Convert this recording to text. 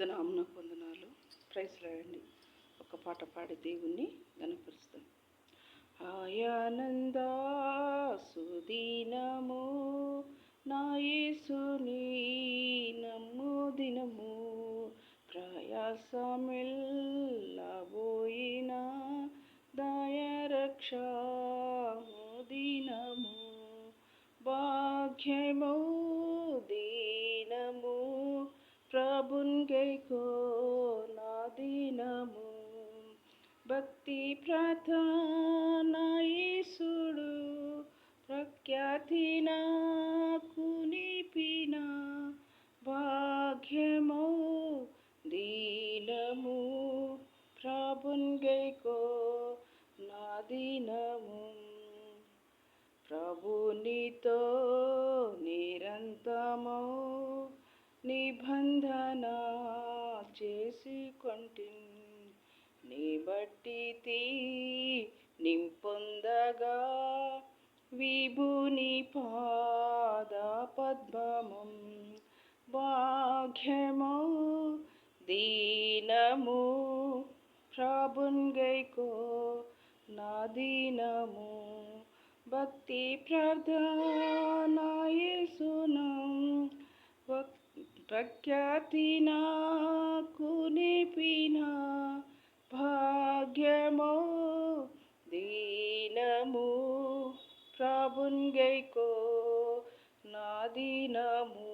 నామన పొందనాలు. Praise రాయండి ఒక పాట పాడి దేవుణ్ణి గనపరుస్తాం ఆయానంద సుదీనము నాయసుని నమ్ము దినము ప్రయాసమిల్లబోయిన దయరక్ష దినము భాగ్యమో భక్తి ప్రార్థన ప్రఖ్యాతి నాకు నిపిన భాగ్యము దీనము ప్రభున్గైకో నా దీనము. ప్రభునితో నిరంతము నిబంధన చేసి నీ బట్టి నింపొందగా విభుని పాద పద్మమం భాగ్యము దీనము ప్రాభున్గైకో నా దీనము. భక్తి ప్రధానాయసునం ప్రఖ్యాతి నాకు నిపినా భాగ్యము దీనము ప్రభున్ గైకో నా దీనము